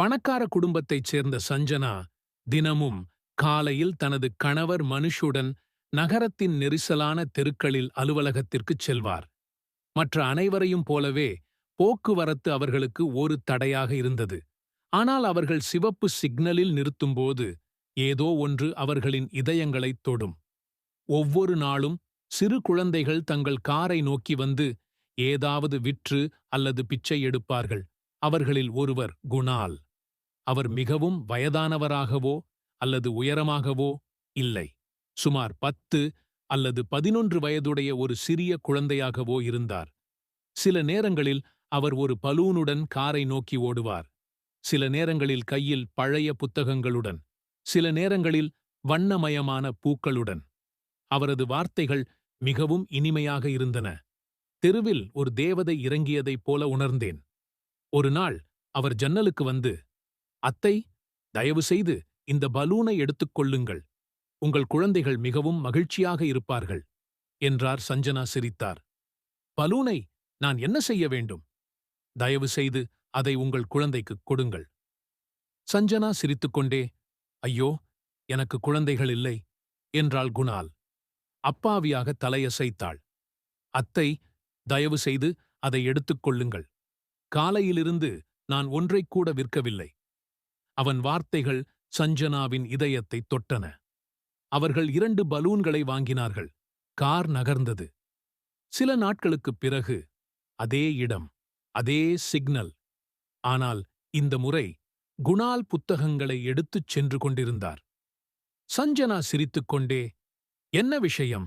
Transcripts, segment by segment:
பணக்கார குடும்பத்தைச் சேர்ந்த சஞ்சனா தினமும் காலையில் தனது கணவர் மனுஷுடன் நகரத்தின் நெரிசலான தெருக்களில் அலுவலகத்திற்குச் செல்வார். மற்ற அனைவரையும் போலவே போக்குவரத்து அவர்களுக்கு ஒரு தடையாக இருந்தது. ஆனால் அவர்கள் சிவப்பு சிக்னலில் நிறுத்தும்போது ஏதோ ஒன்று அவர்களின் இதயங்களைத் தொடும். ஒவ்வொரு நாளும் சிறு குழந்தைகள் தங்கள் காரை நோக்கி வந்து ஏதாவது விற்று அல்லது பிச்சை எடுப்பார்கள். அவர்களில் ஒருவர் குணால். அவர் மிகவும் வயதானவராகவோ அல்லது உயரமாகவோ இல்லை. சுமார் பத்து அல்லது பதினொன்று வயதுடைய ஒரு சிறிய குழந்தையாகவோ இருந்தார். சில நேரங்களில் அவர் ஒரு பலூனுடன் காரை நோக்கி ஓடுவார். சில நேரங்களில் கையில் பழைய புத்தகங்களுடன். சில நேரங்களில் வண்ணமயமான பூக்களுடன். அவரது வார்த்தைகள் மிகவும் இனிமையாக இருந்தன. தெருவில் ஒரு தேவதை இறங்கியதைப் போல உணர்ந்தேன். ஒரு நாள் அவர் ஜன்னலுக்கு வந்து அத்தை தயவு செய்து இந்த பலூனை எடுத்துக் கொள்ளுங்கள். உங்கள் குழந்தைகள் மிகவும் மகிழ்ச்சியாக இருப்பார்கள் என்றார் சஞ்சனா சிரித்தார். பலூனை நான் என்ன செய்ய வேண்டும்? தயவு செய்து அதை உங்கள் குழந்தைக்குக் கொடுங்கள். சஞ்சனா சிரித்துக்கொண்டே ஐயோ எனக்கு குழந்தைகள் இல்லை என்றாள் குணால். அப்பாவியாக தலையசைத்தாள். அத்தை தயவு செய்து அதை எடுத்துக் கொள்ளுங்கள். காலையிலிருந்து நான் ஒன்றைக் கூட விற்கவில்லை. அவன் வார்த்தைகள் சஞ்சனாவின் இதயத்தைத் தொட்டன. அவர்கள் இரண்டு பலூன்களை வாங்கினார்கள். கார் நகர்ந்தது. சில நாட்களுக்குப் பிறகு அதே இடம் அதே சிக்னல். ஆனால் இந்த முறை குணால் புத்தகங்களை எடுத்துச் சென்று கொண்டிருந்தார். சஞ்சனா சிரித்துக்கொண்டே என்ன விஷயம்?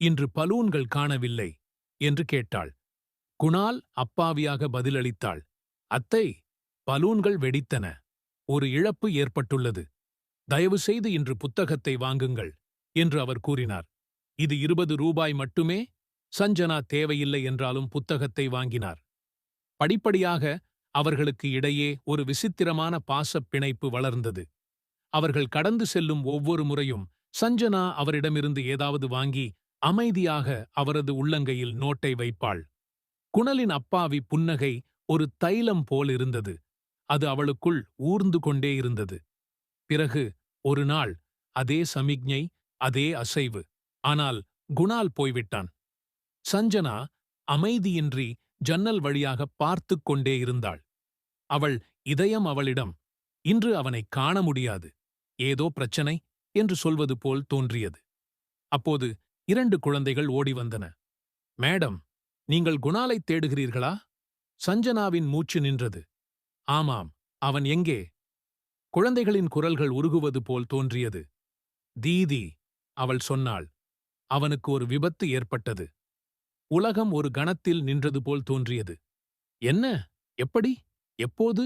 இன்று பலூன்கள் காணவில்லை என்று கேட்டாள். குணால் அப்பாவியாக பதிலளித்தாள். அத்தை பலூன்கள் வெடித்தன. ஒரு இழப்பு ஏற்பட்டுள்ளது. தயவு செய்து இன்று புத்தகத்தை வாங்குங்கள் என்று அவர் கூறினார். இது இருபது ரூபாய் மட்டுமே? சஞ்சனா தேவையில்லை என்றாலும் புத்தகத்தை வாங்கினார். படிப்படியாக அவர்களுக்கு இடையே ஒரு விசித்திரமான பாசப் பிணைப்பு வளர்ந்தது. அவர்கள் கடந்து செல்லும் ஒவ்வொரு முறையும் சஞ்சனா அவரிடமிருந்து ஏதாவது வாங்கி அமைதியாக அவரது உள்ளங்கையில் நோட்டை வைப்பாள். குணலின் அப்பாவி புன்னகை ஒரு தைலம் போலிருந்தது அது அவளுக்குள் ஊர்ந்து கொண்டே இருந்தது. பிறகு ஒரு நாள் அதே சமிக்ஞை அதே அசைவு. ஆனால் குணால் போய்விட்டான். சஞ்சனா அமைதியின்றி ஜன்னல் வழியாக பார்த்துக் கொண்டே இருந்தாள். அவள் இதயம் அவளிடம் இன்று அவனை காண முடியாது. ஏதோ பிரச்சனை என்று சொல்வது போல் தோன்றியது. அப்போது இரண்டு குழந்தைகள் ஓடி வந்தன. மேடம் நீங்கள் குணாலைத் தேடுகிறீர்களா? சஞ்சனாவின் மூச்சு நின்றது. ஆமாம் அவன் எங்கே? குழந்தைகளின் குரல்கள் உருகுவது போல் தோன்றியது. தீதி அவள் சொன்னாள் அவனுக்கு ஒரு விபத்து ஏற்பட்டது. உலகம் ஒரு கணத்தில் நின்றது போல் தோன்றியது. என்ன? எப்படி? எப்போது?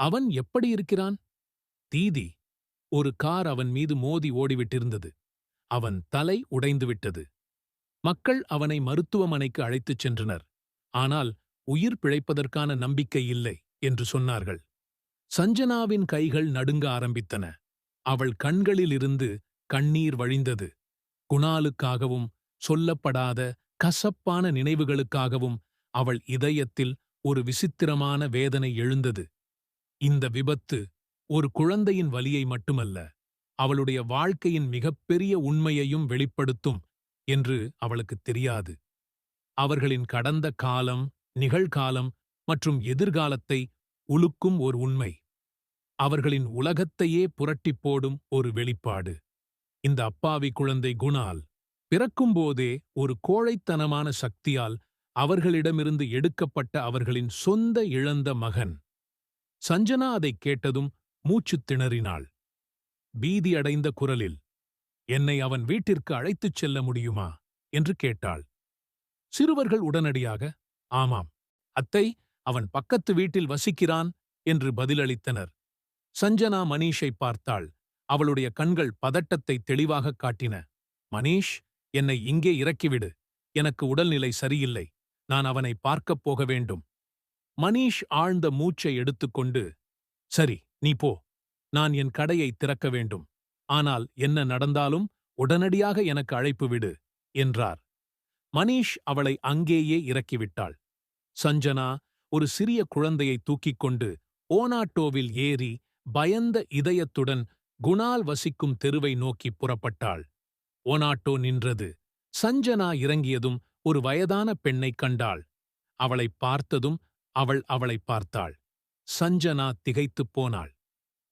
அவன் எப்படி இருக்கிறான்? தீதி ஒரு கார் அவன் மீது மோதி ஓடிவிட்டிருந்தது. அவன் தலை உடைந்துவிட்டது. மக்கள் அவனை மருத்துவமனைக்கு அழைத்துச் சென்றனர். ஆனால் உயிர் பிழைப்பதற்கான நம்பிக்கை இல்லை. என்று சொன்னார்கள். சஞ்சனாவின் கைகள் நடுங்க ஆரம்பித்தன. அவள் கண்களிலிருந்து கண்ணீர் வழிந்தது. குணாலுக்காகவும் சொல்லப்படாத கசப்பான நினைவுகளுக்காகவும் அவள் இதயத்தில் ஒரு விசித்திரமான வேதனை எழுந்தது. இந்த விபத்து ஒரு குழந்தையின் வலியை மட்டுமல்ல அவளுடைய வாழ்க்கையின் மிகப்பெரிய உண்மையையும் வெளிப்படுத்தும் என்று அவளுக்குத் தெரியாது. அவர்களின் கடந்த காலம் நிகழ்காலம் மற்றும் எதிர்காலத்தை உலுக்கும் ஓர் உண்மை. அவர்களின் உலகத்தையே புரட்டிப் போடும் ஒரு வெளிப்பாடு. இந்த அப்பாவி குழந்தை குணால் பிறக்கும்போதே ஒரு கோழைத்தனமான சக்தியால் அவர்களிடமிருந்து எடுக்கப்பட்ட அவர்களின் சொந்த இழந்த மகன். சஞ்சனா அதைக் கேட்டதும் மூச்சுத் திணறினாள். பீதி அடைந்த குரலில் என்னை அவன் வீட்டிற்கு அழைத்துச் செல்ல முடியுமா? என்று கேட்டாள். சிறுவர்கள் உடனடியாக ஆமாம். அத்தை அவன் பக்கத்து வீட்டில் வசிக்கிறான் என்று பதிலளித்தனர். சஞ்சனா மணீஷை பார்த்தாள். அவளுடைய கண்கள் பதட்டத்தை தெளிவாகக் காட்டின. மணீஷ் என்னை இங்கே இறக்கிவிடு. எனக்கு உடல்நிலை சரியில்லை. நான் அவனை பார்க்கப் போக வேண்டும். மணீஷ் ஆழ்ந்த மூச்சை எடுத்துக்கொண்டு சரி நீ போ. நான் என் கடையை திறக்க வேண்டும். ஆனால் என்ன நடந்தாலும் உடனடியாக எனக்கு அழைப்பு விடு என்றார். மணீஷ் அவளை அங்கேயே இறக்கிவிட்டாள். சஞ்சனா ஒரு சிறிய குழந்தையை தூக்கிக் கொண்டு ஓனாட்டோவில் ஏறி பயந்த இதயத்துடன் குணால் வசிக்கும் தெருவை நோக்கி புறப்பட்டாள். ஓனாட்டோ நின்றது. சஞ்சனா இறங்கியதும் ஒரு வயதான பெண்ணைக் கண்டாள். அவளைப் பார்த்ததும் அவள் அவளைப் பார்த்தாள். சஞ்சனா திகைத்துப் போனாள்.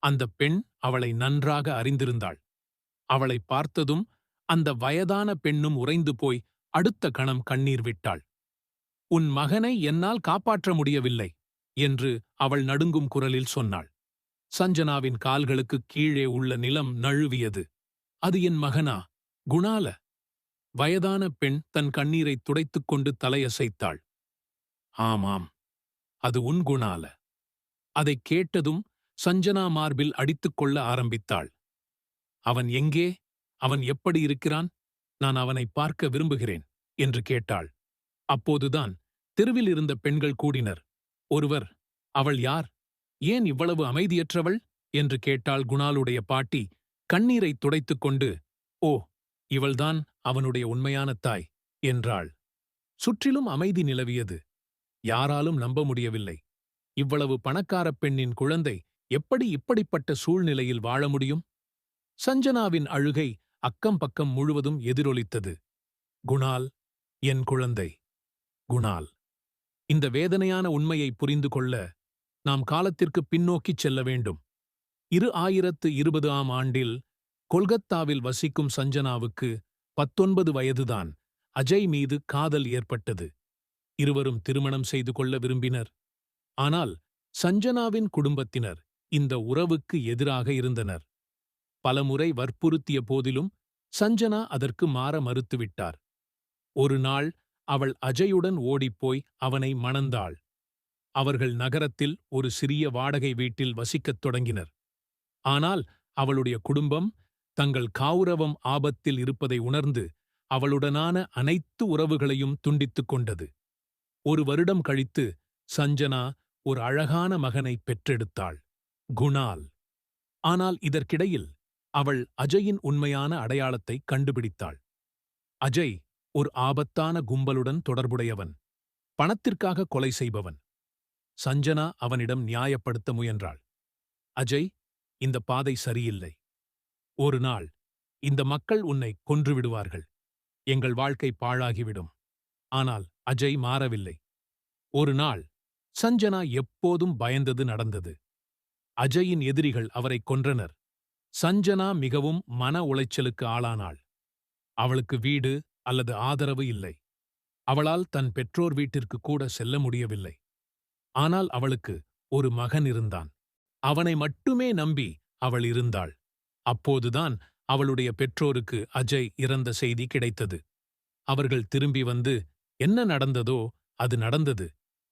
அந்த பெண் அவளை நன்றாக அறிந்திருந்தாள். அவளை பார்த்ததும் அந்த வயதான பெண்ணும் உறைந்து போய் அடுத்த கணம் கண்ணீர் விட்டாள். உன் மகனை என்னால் காப்பாற்ற முடியவில்லை என்று அவள் நடுங்கும் குரலில் சொன்னாள். சஞ்சனாவின் கால்களுக்கு கீழே உள்ள நிலம் நழுவியது. அது என் மகனா? குணால? வயதான பெண் தன் கண்ணீரை துடைத்துக் கொண்டு தலையசைத்தாள். ஆமாம் அது உன் குணால. அதைக் கேட்டதும் சஞ்சனா மார்பில் அடித்துக் கொள்ள ஆரம்பித்தாள். அவன் எங்கே? அவன் எப்படி இருக்கிறான்? நான் அவனை பார்க்க விரும்புகிறேன் என்று கேட்டாள். அப்போதுதான் தெருவில் இருந்த பெண்கள் கூடினர். ஒருவர் அவள் யார்? ஏன் இவ்வளவு அமைதியற்றவள்? என்று கேட்டாள் குணாலுடைய பாட்டி கண்ணீரைத் துடைத்துக் கொண்டு ஓ இவள்தான் அவனுடைய உண்மையான தாய் என்றாள். சுற்றிலும் அமைதி நிலவியது. யாராலும் நம்ப முடியவில்லை. இவ்வளவு பணக்காரப் பெண்ணின் குழந்தை எப்படி இப்படிப்பட்ட சூழ்நிலையில் வாழ முடியும்? சஞ்சனாவின் அழுகை அக்கம் பக்கம் முழுவதும் எதிரொலித்தது. குணால் என் குழந்தை. குணால் இந்த வேதனையான உண்மையை புரிந்து கொள்ள நாம் காலத்திற்கு பின்னோக்கிச் செல்ல வேண்டும். இரு ஆயிரத்து இருபது ஆம் ஆண்டில் கொல்கத்தாவில் வசிக்கும் சஞ்சனாவுக்கு பத்தொன்பது வயதுதான். அஜய் மீது காதல் ஏற்பட்டது. இருவரும் திருமணம் செய்து கொள்ள விரும்பினர். ஆனால் சஞ்சனாவின் குடும்பத்தினர் இந்த உறவுக்கு எதிராக இருந்தனர். பலமுறை வற்புறுத்திய போதிலும் சஞ்சனா அதற்கு மாற மறுத்துவிட்டார். ஒரு நாள் அவள் அஜயுடன் ஓடிப்போய் அவனை மணந்தாள். அவர்கள் நகரத்தில் ஒரு சிறிய வாடகை வீட்டில் வசிக்கத் தொடங்கினர். ஆனால் அவளுடைய குடும்பம் தங்கள் காவுரவம் ஆபத்தில் இருப்பதை உணர்ந்து அவளுடனான அனைத்து உறவுகளையும் துண்டித்துக் கொண்டது. ஒரு வருடம் கழித்து சஞ்சனா ஒரு அழகான மகனை பெற்றெடுத்தாள் குணால். ஆனால் இதற்கிடையில் அவள் அஜயின் உண்மையான அடையாளத்தை கண்டுபிடித்தாள். அஜய் ஒரு ஆபத்தான கும்பலுடன் தொடர்புடையவன். பணத்திற்காக கொலை செய்பவன். சஞ்சனா அவனிடம் நியாயப்படுத்த முயன்றாள். அஜய் இந்த பாதை சரியில்லை. ஒரு நாள் இந்த மக்கள் உன்னை கொன்றுவிடுவார்கள் எங்கள் வாழ்க்கை பாழாகிவிடும். ஆனால் அஜய் மாறவில்லை. ஒரு நாள் சஞ்சனா எப்போதும் பயந்தது நடந்தது. அஜயின் எதிரிகள் அவரை கொன்றனர். சஞ்சனா மிகவும் மன உளைச்சலுக்கு ஆளானாள். அவளுக்கு வீடு அல்லது ஆதரவு இல்லை. அவளால் தன் பெற்றோர் வீட்டிற்கு கூட செல்ல முடியவில்லை. ஆனால் அவளுக்கு ஒரு மகன் இருந்தான். அவனை மட்டுமே நம்பி அவள் இருந்தாள். அப்போதுதான் அவளுடைய பெற்றோருக்கு அஜய் இறந்த செய்தி கிடைத்தது. அவர்கள் திரும்பி வந்து என்ன நடந்ததோ அது நடந்தது.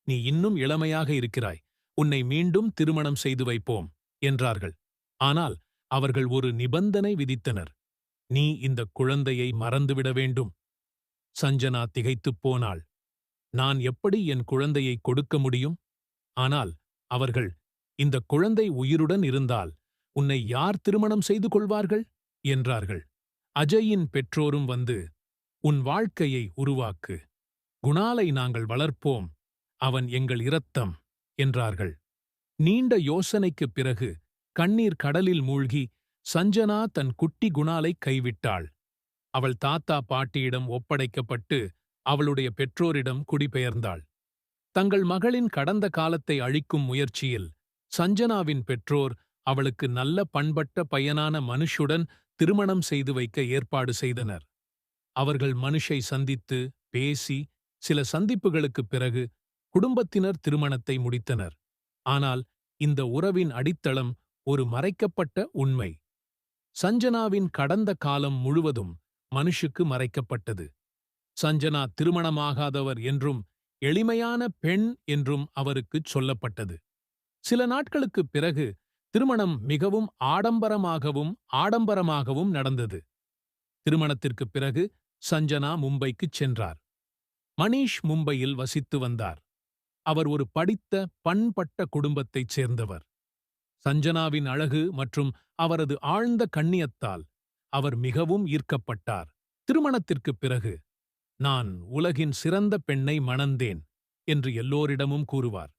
நீ இன்னும் இளமையாக இருக்கிறாய். உன்னை மீண்டும் திருமணம் செய்து வைப்போம் என்றார்கள். ஆனால் அவர்கள் ஒரு நிபந்தனை விதித்தனர். நீ இந்த குழந்தையை மறந்துவிட வேண்டும். சஞ்சனா திகைத்துப் போனாள். நான் எப்படி என் குழந்தையை கொடுக்க முடியும்? ஆனால் அவர்கள் இந்த குழந்தை உயிருடன் இருந்தால் உன்னை யார் திருமணம் செய்து கொள்வார்கள்? என்றார்கள். அஜயின் பெற்றோரும் வந்து உன் வாழ்க்கையை உருவாக்கு. குணாலை நாங்கள் வளர்ப்போம். அவன் எங்கள் இரத்தம் என்றார்கள். நீண்ட யோசனைக்குப் பிறகு கண்ணீர் கடலில் மூழ்கி சஞ்சனா தன் குட்டி குணாலை கைவிட்டாள். அவள் தாத்தா பாட்டியிடம் ஒப்படைக்கப்பட்டு அவளுடைய பெற்றோரிடம் குடிபெயர்ந்தாள். தங்கள் மகளின் கடந்த காலத்தை அழிக்கும் முயற்சியில் சஞ்சனாவின் பெற்றோர் அவளுக்கு நல்ல பண்பட்ட பையனான மனுஷுடன் திருமணம் செய்து வைக்க ஏற்பாடு செய்தனர். அவர்கள் மனுஷை சந்தித்து பேசி சில சந்திப்புகளுக்குப் பிறகு குடும்பத்தினர் திருமணத்தை முடித்தனர். ஆனால் இந்த உறவின் அடித்தளம் ஒரு மறைக்கப்பட்ட உண்மை. சஞ்சனாவின் கடந்த காலம் முழுவதும் மனுஷுக்கு மறைக்கப்பட்டது. சஞ்சனா திருமணமாகாதவர் என்றும் எளிமையான பெண் என்றும் அவருக்குச் சொல்லப்பட்டது. சில நாட்களுக்குப் பிறகு திருமணம் மிகவும் ஆடம்பரமாகவும் ஆடம்பரமாகவும் நடந்தது. திருமணத்திற்குப் பிறகு சஞ்சனா மும்பைக்குச் சென்றார். மணீஷ் மும்பையில் வசித்து வந்தார். அவர் ஒரு படித்த பண்பட்ட குடும்பத்தைச் சேர்ந்தவர். சஞ்சனாவின் அழகு மற்றும் அவரது ஆழ்ந்த கண்ணியத்தால் அவர் மிகவும் ஈர்க்கப்பட்டார். திருமணத்திற்குப் பிறகு நான் உலகின் சிறந்த பெண்ணை மணந்தேன் என்று எல்லோரிடமும் கூறுவார்.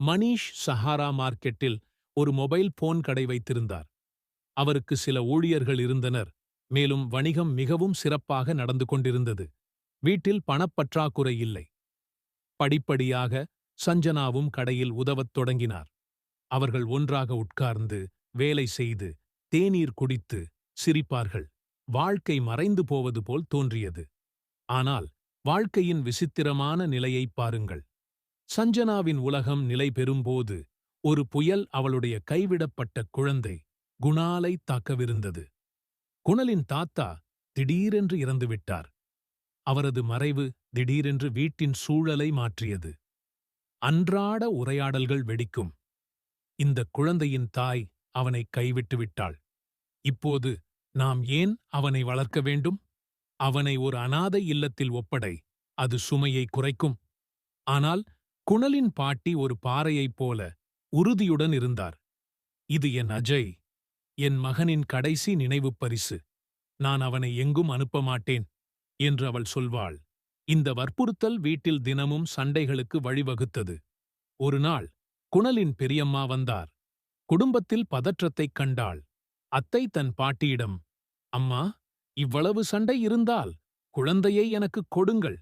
மணீஷ் சஹாரா மார்க்கெட்டில் ஒரு மொபைல் போன் கடை வைத்திருந்தார். அவருக்கு சில ஊழியர்கள் இருந்தனர். மேலும் வணிகம் மிகவும் சிறப்பாக நடந்து கொண்டிருந்தது. வீட்டில் பணப்பற்றாக்குறை இல்லை. படிப்படியாக சஞ்சனாவும் கடையில் உதவத் தொடங்கினார். அவர்கள் ஒன்றாக உட்கார்ந்து வேலை செய்து தேநீர் குடித்து சிரிப்பார்கள். வாழ்க்கை மறைந்து போவது போல் தோன்றியது. ஆனால் வாழ்க்கையின் விசித்திரமான நிலையைப் பாருங்கள். சஞ்சனாவின் உலகம் நிலை பெறும்போது ஒரு புயல் அவளுடைய கைவிடப்பட்ட குழந்தை குணாலை தாக்கவிருந்தது. குணலின் தாத்தா திடீரென்று இறந்துவிட்டார். அவரது மறைவு திடீரென்று வீட்டின் சூழலை மாற்றியது. அன்றாட உரையாடல்கள் வெடிக்கும். இந்த குழந்தையின் தாய் அவனை கைவிட்டு விட்டாள். இப்போது நாம் ஏன் அவனை வளர்க்க வேண்டும்? அவனை ஒரு அனாதை இல்லத்தில் ஒப்படை அது சுமையை குறைக்கும். ஆனால் குணலின் பாட்டி ஒரு பாறையைப் போல உறுதியுடன் இருந்தார். இது என் அஜய் என் மகனின் கடைசி நினைவுப் பரிசு. நான் அவனை எங்கும் அனுப்ப மாட்டேன் என்று அவள் சொல்வாள். இந்த வற்புறுத்தல் வீட்டில் தினமும் சண்டைகளுக்கு வழிவகுத்தது. ஒரு நாள் குணலின் பெரியம்மா வந்தார். குடும்பத்தில் பதற்றத்தைக் கண்டாள். அத்தை தன் பாட்டியிடம் அம்மா இவ்வளவு சண்டை இருந்தால் குழந்தையை எனக்கு கொடுங்கள்.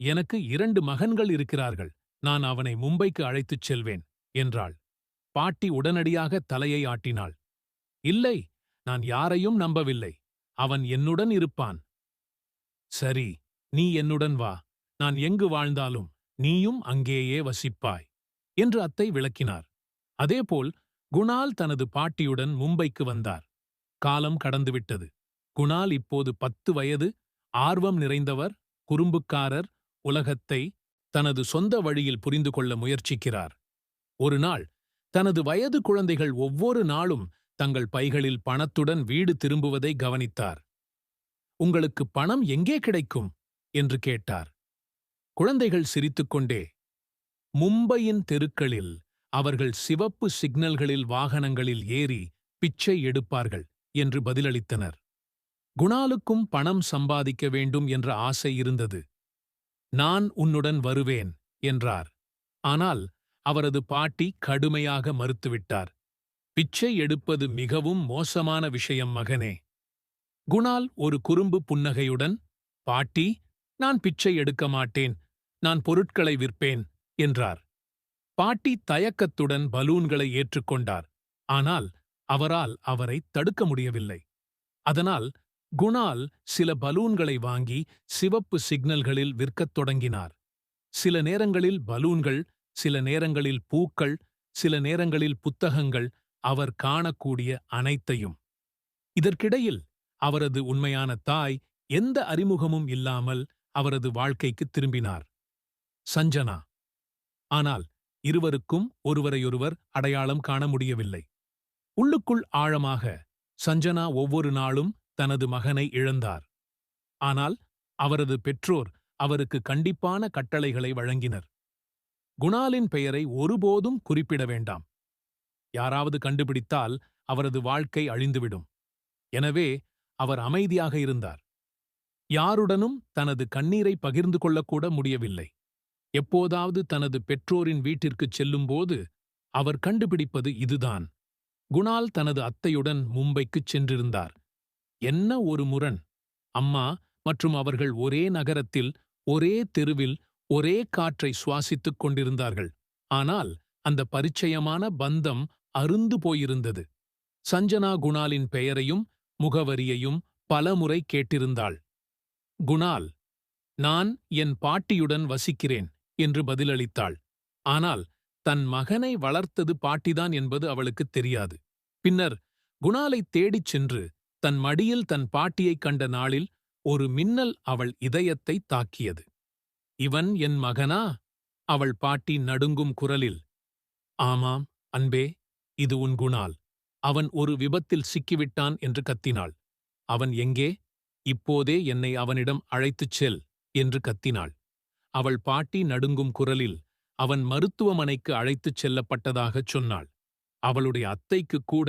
எனக்கு இரண்டு மகன்கள் இருக்கிறார்கள். நான் அவனை மும்பைக்கு அழைத்துச் செல்வேன் என்றாள். பாட்டி உடனடியாக தலையை ஆட்டினாள். இல்லை நான் யாரையும் நம்பவில்லை. அவன் என்னுடன் இருப்பான். சரி நீ என்னுடன் வா. நான் எங்கு வாழ்ந்தாலும் நீயும் அங்கேயே வசிப்பாய் என்று அத்தை விளக்கினார். அதேபோல் குணால் தனது பாட்டியுடன் மும்பைக்கு வந்தார். காலம் கடந்துவிட்டது. குணால் இப்போது பத்து வயது ஆர்வம் நிறைந்தவர் குறும்புக்காரர் உலகத்தை தனது சொந்த வழியில் புரிந்து கொள்ள முயற்சிக்கிறார். ஒரு நாள் தனது வயது குழந்தைகள் ஒவ்வொரு நாளும் தங்கள் பைகளில் பணத்துடன் வீடு திரும்புவதை கவனித்தார். உங்களுக்கு பணம் எங்கே கிடைக்கும்? என்று கேட்டார். குழந்தைகள் சிரித்துக்கொண்டே மும்பையின் தெருக்களில் அவர்கள் சிவப்பு சிக்னல்களில் வாகனங்களில் ஏறி பிச்சை எடுப்பார்கள். என்று பதிலளித்தனர். குணாலுக்கும் பணம் சம்பாதிக்க வேண்டும் என்ற ஆசை இருந்தது. நான் உன்னுடன் வருவேன் என்றார். ஆனால் அவரது பாட்டி கடுமையாக மறுத்துவிட்டார். பிச்சை எடுப்பது மிகவும் மோசமான விஷயம் மகனே. குணால் ஒரு குறும்பு புன்னகையுடன் பாட்டி நான் பிச்சை எடுக்க மாட்டேன். நான் பொருட்களை விற்பேன் என்றார். பாட்டி தயக்கத்துடன் பலூன்களை ஏற்றுக்கொண்டார். ஆனால் அவரால் அவரை தடுக்க முடியவில்லை. அதனால் குணால் சில பலூன்களை வாங்கி சிவப்பு சிக்னல்களில் விற்கத் தொடங்கினார். சில நேரங்களில் பலூன்கள் சில நேரங்களில் பூக்கள் சில நேரங்களில் புத்தகங்கள் அவர் காணக்கூடிய அனைத்தையும். இதற்கிடையில் அவரது உண்மையான தாய் எந்த அறிமுகமும் இல்லாமல் அவரது வாழ்க்கைக்கு திரும்பினார். சஞ்சனா. ஆனால் இருவருக்கும் ஒருவரையொருவர் அடையாளம் காண முடியவில்லை. உள்ளுக்குள் ஆழமாக சஞ்சனா ஒவ்வொரு நாளும் தனது மகனை இழந்தார். ஆனால் அவரது பெற்றோர் அவருக்கு கண்டிப்பான கட்டளைகளை வழங்கினர். குணாலின் பெயரை ஒருபோதும் குறிப்பிட வேண்டாம். யாராவது கண்டுபிடித்தால் அவரது வாழ்க்கை அழிந்துவிடும். எனவே அவர் அமைதியாக இருந்தார். யாருடனும் தனது கண்ணீரை பகிர்ந்து கொள்ளக்கூட முடியவில்லை. எப்போதாவது தனது பெற்றோரின் வீட்டிற்குச் செல்லும்போது அவர் கண்டுபிடிப்பது இதுதான். குணால் தனது அத்தையுடன் மும்பைக்குச் சென்றிருந்தார். என்ன ஒரு முரண்? அம்மா மற்றும் அவர்கள் ஒரே நகரத்தில் ஒரே தெருவில் ஒரே காற்றை சுவாசித்துக் கொண்டிருந்தார்கள். ஆனால் அந்த பரிச்சயமான பந்தம் அருந்து போயிருந்தது. சஞ்சனா குணாலின் பெயரையும் முகவரியையும் பலமுறை கேட்டிருந்தாள். குணால் நான் என் பாட்டியுடன் வசிக்கிறேன் என்று பதிலளித்தாள். ஆனால் தன் மகனை வளர்த்தது பாட்டிதான் என்பது அவளுக்குத் தெரியாது. பின்னர் குணாலைத் தேடிச் சென்று தன் மடியில் தன் பாட்டியைக் கண்ட நாளில் ஒரு மின்னல் அவள் இதயத்தை தாக்கியது. இவன் என் மகனா? அவள் பாட்டி நடுங்கும் குரலில் ஆமாம் அன்பே இது உன் குணால். அவன் ஒரு விபத்தில் சிக்கிவிட்டான் என்று கத்தினாள். அவன் எங்கே? இப்போதே என்னை அவனிடம் அழைத்துச் செல் என்று கத்தினாள். அவள் பாட்டி நடுங்கும் குரலில் அவன் மருத்துவமனைக்கு அழைத்துச் செல்லப்பட்டதாகச் சொன்னாள். அவளுடைய அத்தைக்கு கூட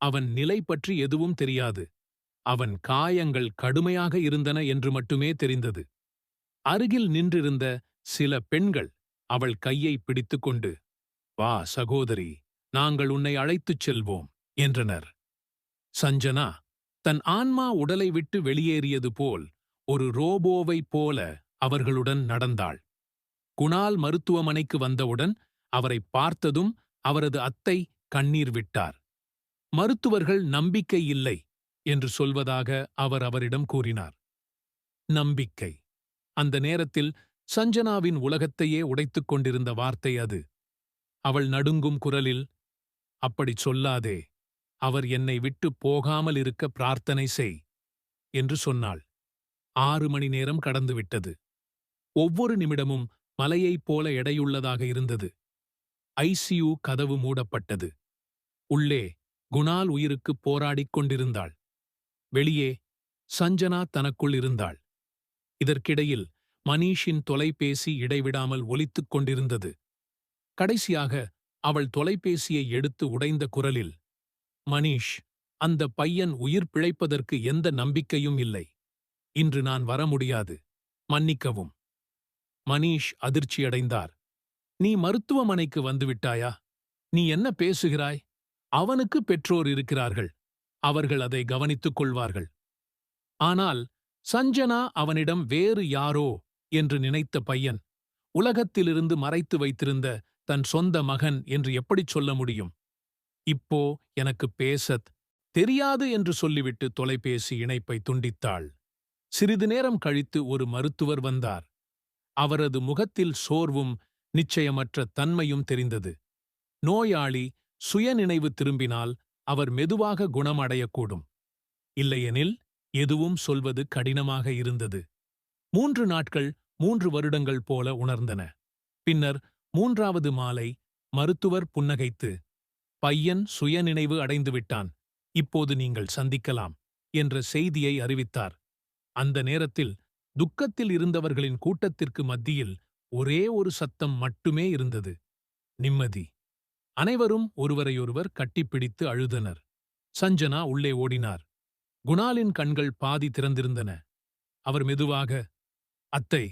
அவன் நிலை பற்றி எதுவும் தெரியாது. அவன் காயங்கள் கடுமையாக இருந்தன என்று மட்டுமே தெரிந்தது. அருகில் நின்றிருந்த சில பெண்கள் அவள் கையை பிடித்துக்கொண்டு வா சகோதரி நாங்கள் உன்னை அழைத்துச் செல்வோம் என்றனர். சஞ்சனா தன் ஆன்மா உடலை விட்டு வெளியேறியது போல் ஒரு ரோபோவைப் போல அவர்களுடன் நடந்தாள். குணால் மருத்துவமனைக்கு வந்தவுடன் அவரை பார்த்ததும் அவரது அத்தை கண்ணீர் விட்டார். மருத்துவர்கள் நம்பிக்கை இல்லை என்று சொல்வதாக அவர் அவரிடம் கூறினார். நம்பிக்கை. அந்த நேரத்தில் சஞ்சனாவின் உலகத்தையே உடைத்துக் கொண்டிருந்த வார்த்தை அது. அவள் நடுங்கும் குரலில் அப்படிச் சொல்லாதே அவர் என்னை விட்டு போகாமல் இருக்க பிரார்த்தனை செய் என்று சொன்னாள். ஆறு மணி நேரம் கடந்துவிட்டது. ஒவ்வொரு நிமிடமும் மலையைப் போல எடையுள்ளதாக இருந்தது. ஐசியு கதவு மூடப்பட்டது. உள்ளே குணால் உயிருக்கு போராடிக் கொண்டிருந்தாள். வெளியே சஞ்சனா தனக்குள் இருந்தாள். இதற்கிடையில் மனீஷின் தொலைபேசி இடைவிடாமல் ஒலித்துக் கொண்டிருந்தது. கடைசியாக அவள் தொலைபேசியை எடுத்து உடைந்த குரலில் மனீஷ் அந்த பையன் உயிர் பிழைப்பதற்கு எந்த நம்பிக்கையும் இல்லை. இன்று நான் வர முடியாது. மன்னிக்கவும். மணீஷ் அதிர்ச்சியடைந்தார். நீ மருத்துவமனைக்கு வந்துவிட்டாயா? நீ என்ன பேசுகிறாய்? அவனுக்கு பெற்றோர் இருக்கிறார்கள். அவர்கள் அதை கவனித்துக் கொள்வார்கள். ஆனால் சஞ்சனா அவனிடம் வேறு யாரோ என்று நினைத்த பையன் உலகத்திலிருந்து மறைத்து வைத்திருந்த தன் சொந்த மகன் என்று எப்படிச் சொல்ல முடியும்? இப்போ எனக்கு பேசத் தெரியாது என்று சொல்லிவிட்டு தொலைபேசி இணைப்பை துண்டித்தாள். சிறிது நேரம் கழித்து ஒரு மருத்துவர் வந்தார். அவரது முகத்தில் சோர்வும் நிச்சயமற்ற தன்மையும் தெரிந்தது. நோயாளி சுயநினைவு திரும்பினால் அவர் மெதுவாக குணமடையக்கூடும். இல்லையெனில் எதுவும் சொல்வது கடினமாக இருந்தது. மூன்று நாட்கள் மூன்று வருடங்கள் போல உணர்ந்தன. பின்னர் மூன்றாவது மாலை மருத்துவர் புன்னகைத்து பையன் சுயநினைவு அடைந்துவிட்டான் இப்போது நீங்கள் சந்திக்கலாம் என்ற செய்தியை அறிவித்தார். அந்த நேரத்தில் துக்கத்தில் இருந்தவர்களின் கூட்டத்திற்கு மத்தியில் ஒரே ஒரு சத்தம் மட்டுமே இருந்தது. நிம்மதி. அனைவரும் ஒருவரையொருவர் கட்டிப்பிடித்து அழுதனர். சஞ்சனா உள்ளே ஓடினார். குணாலின் கண்கள் பாதி திறந்திருந்தன. அவர் மெதுவாக அத்தை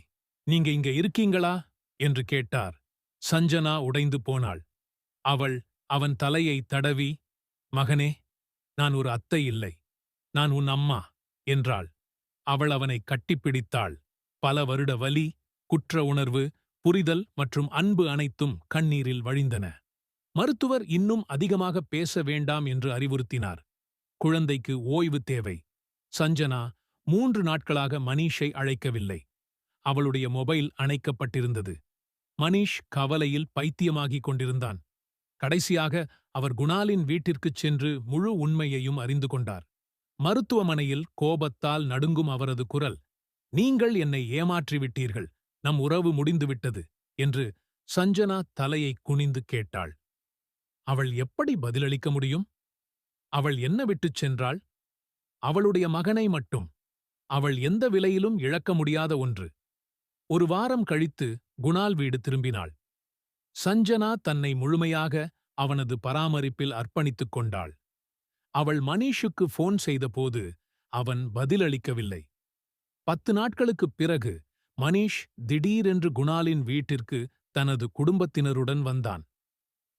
நீங்க இங்க இருக்கீங்களா? என்று கேட்டார். சஞ்சனா உடைந்து போனாள். அவள் அவன் தலையை தடவி மகனே நான் ஒரு அத்தை இல்லை. நான் உன் அம்மா என்றாள். அவள் அவனை கட்டிப்பிடித்தாள். பல வருட வலி குற்ற உணர்வு புரிதல் மற்றும் அன்பு அனைத்தும் கண்ணீரில் வழிந்தன. மருத்துவர் இன்னும் அதிகமாக பேச வேண்டாம் என்று அறிவுறுத்தினார். குழந்தைக்கு ஓய்வு தேவை. சஞ்சனா மூன்று நாட்களாக மணீஷை அழைக்கவில்லை. அவளுடைய மொபைல் அணைக்கப்பட்டிருந்தது. மணீஷ் கவலையில் பைத்தியமாகிக் கொண்டிருந்தான். கடைசியாக அவர் குணாலின் வீட்டிற்குச் சென்று முழு உண்மையையும் அறிந்து கொண்டார். மருத்துவமனையில் கோபத்தால் நடுங்கும் அவரது குரல் நீங்கள் என்னை ஏமாற்றிவிட்டீர்கள் நம் உறவு முடிந்துவிட்டது என்று சஞ்சனா தலையை குனிந்து கேட்டாள். அவள் எப்படி பதிலளிக்க முடியும்? அவள் என்ன விட்டுச் சென்றாள்? அவளுடைய மகனை மட்டும். அவள் எந்த விலையிலும் இழக்க முடியாத ஒன்று. ஒரு வாரம் கழித்து குணால் வீடு திரும்பினாள். சஞ்சனா தன்னை முழுமையாக அவனது பராமரிப்பில் அர்ப்பணித்துக் கொண்டாள். அவள் மணீஷுக்கு போன் செய்தபோது அவன் பதிலளிக்கவில்லை. பத்து நாட்களுக்குப் பிறகு மணீஷ் திடீரென்று குணாலின் வீட்டிற்கு தனது குடும்பத்தினருடன் வந்தான்.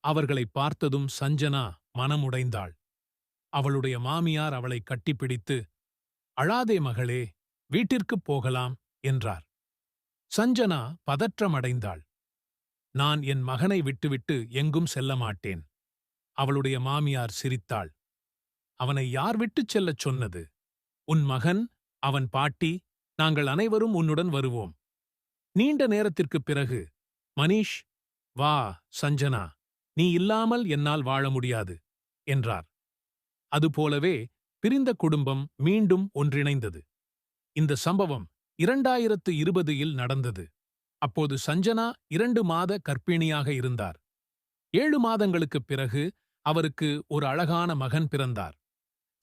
அவர்களை பார்த்ததும் சஞ்சனா மனமுடைந்தாள். அவளுடைய மாமியார் அவளை கட்டிப்பிடித்து அழாதே மகளே வீட்டிற்குப் போகலாம் என்றார். சஞ்சனா பதற்றமடைந்தாள். நான் என் மகனை விட்டுவிட்டு எங்கும் செல்ல மாட்டேன். அவளுடைய மாமியார் சிரித்தாள். அவனை யார் விட்டுச் செல்லச் சொன்னது? உன் மகன் அவன் பாட்டி நாங்கள் அனைவரும் உன்னுடன் வருவோம். நீண்ட நேரத்திற்குப் பிறகு மனீஷ் வா சஞ்சனா நீ இல்லாமல் என்னால் வாழ முடியாது என்றார். அதுபோலவே பிரிந்த குடும்பம் மீண்டும் ஒன்றிணைந்தது. இந்த சம்பவம் இரண்டாயிரத்து இருபதில் நடந்தது. அப்போது சஞ்சனா இரண்டு மாத கர்ப்பிணியாக இருந்தார். ஏழு மாதங்களுக்குப் பிறகு அவருக்கு ஒரு அழகான மகன் பிறந்தார்.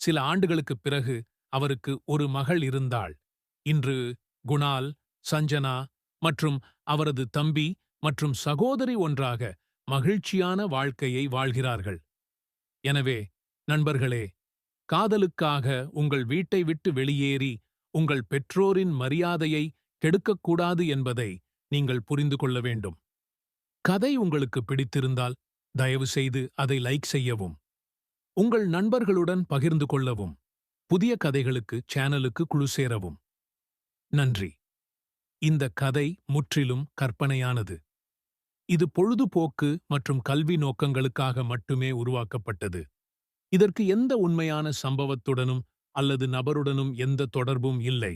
சில ஆண்டுகளுக்குப் பிறகு அவருக்கு ஒரு மகள் இருந்தாள். இன்று குணால் சஞ்சனா மற்றும் அவரது தம்பி மற்றும் சகோதரி ஒன்றாக மகிழ்ச்சியான வாழ்க்கையை வாழ்கிறார்கள். எனவே நண்பர்களே காதலுக்காக உங்கள் வீட்டை விட்டு வெளியேறி உங்கள் பெற்றோரின் மரியாதையை கெடுக்கக்கூடாது என்பதை நீங்கள் புரிந்து கொள்ள வேண்டும். கதை உங்களுக்கு பிடித்திருந்தால் தயவு செய்து அதை லைக் செய்யவும். உங்கள் நண்பர்களுடன் பகிர்ந்து கொள்ளவும். புதிய கதைகளுக்கு சேனலுக்கு குழு சேரவும். நன்றி. இந்த கதை முற்றிலும் கற்பனையானது. இது பொழுதுபோக்கு மற்றும் கல்வி நோக்கங்களுக்காக மட்டுமே உருவாக்கப்பட்டது. இதற்கு எந்த உண்மையான சம்பவத்துடனும் அல்லது நபருடனும் எந்த தொடர்பும் இல்லை.